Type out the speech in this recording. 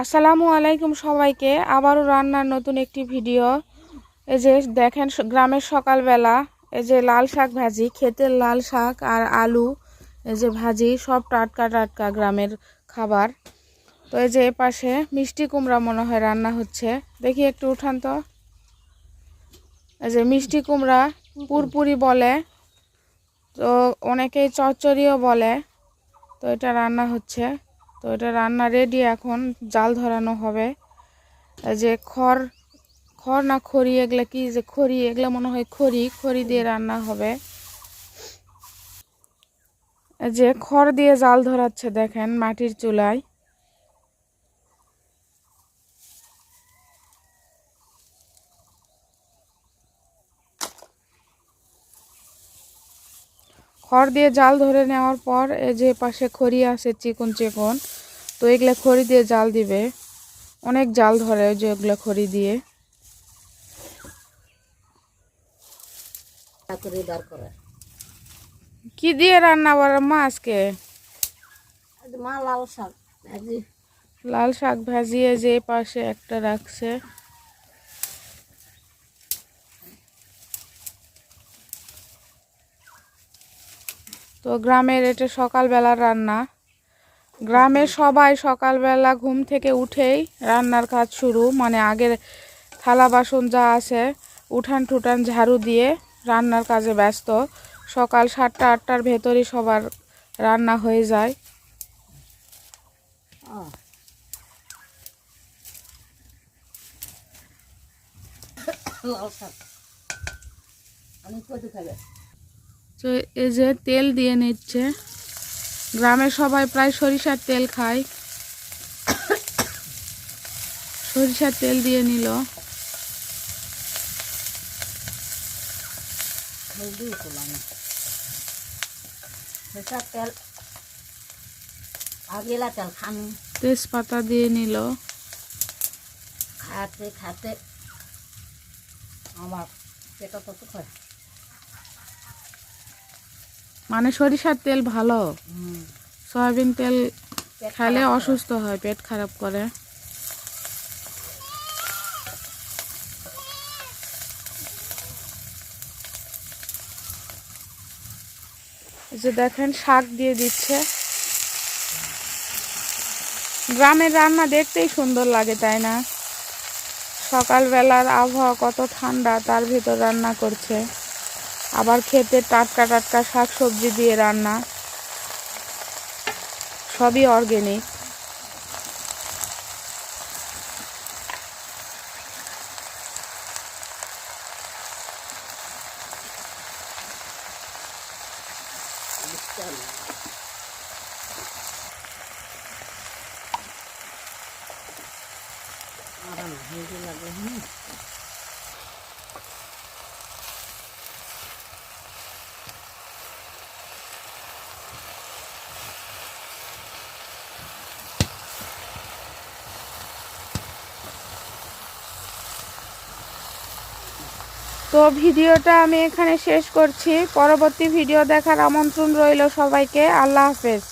আসসালামু আলাইকুম সবাইকে। আবারও রান্নার নতুন একটি ভিডিও। এই যে দেখেন গ্রামের সকালবেলা এই যে লাল শাক ভাজি, ক্ষেতের লাল শাক আর আলু, এই যে ভাজি, সব টাটকা টাটকা গ্রামের খাবার। তো এই যে পাশে মিষ্টি কুমড়া মনে হয় রান্না হচ্ছে। দেখি একটু উঠান তো। এই যে মিষ্টি কুমড়া পুরপুরি বলে, তো অনেকেই চচ্চড়িও বলে, তো এটা রান্না হচ্ছে। তো এটা রান্না রেডি এখন জাল ধরানো হবে। যে খড় খড় না খড়ি, এগুলা কি যে খড়ি? এগুলা মনে হয় খড়ি খড়ি দিয়ে রান্না হবে। যে খড় দিয়ে জাল ধরাচ্ছে দেখেন মাটির চুলায়। খড় দিয়ে জাল ধরে নেওয়ার পর এই যে পাশে খড়ি আছে চিকন চিকন তো এগুলা খড়ি দিয়ে জাল দিবে। অনেক জাল ধরে ওই যে ওগুলো খড়ি দিয়ে। করে করে। কি দিয়ে রান্না করার মা আজকে মা লাল শাক লাল শাক ভাজিয়ে যে পাশে একটা রাখছে। তো গ্রামের এটা সকালবেলার রান্না। গ্রামের সবাই সকালবেলা ঘুম থেকে উঠেই রান্নার কাজ শুরু। মানে আগের থালা বাসন যা আছে, উঠান টুটান ঝাড়ু দিয়ে রান্নার কাজে ব্যস্ত। সকাল সাতটা, আটটার ভেতরই সবার রান্না হয়ে যায়। আমি খাবে। তো এই যে তেল দিয়ে নিচ্ছে। গ্রামের সবাই প্রায় সরিষার তেল খায়। সরিষার তেল দিয়ে নিল। তেল আগেলা তেল খান। তেজপাতা দিয়ে নিল। খাতে খাতে আমার পেটা তো খায় মানে সরিষার তেল ভালো। সয়াবিন তেল খেলে অসুস্থ হয় পেট খারাপ করে। যে দেখেন শাক দিয়ে দিচ্ছে। গ্রামের রান্না দেখতেই সুন্দর লাগে তাই না? সকালবেলার আবহাওয়া কত ঠান্ডা তার ভিতর রান্না করছে। আবার খেতে টাটকা টাটকা শাক সবজি দিয়ে রান্না। সবই লাগে হুম তো ভিডিওটা আমি এখানে শেষ করছি। পরবর্তী ভিডিও দেখার আমন্ত্রণ রইল সবাইকে। আল্লাহ হাফেজ।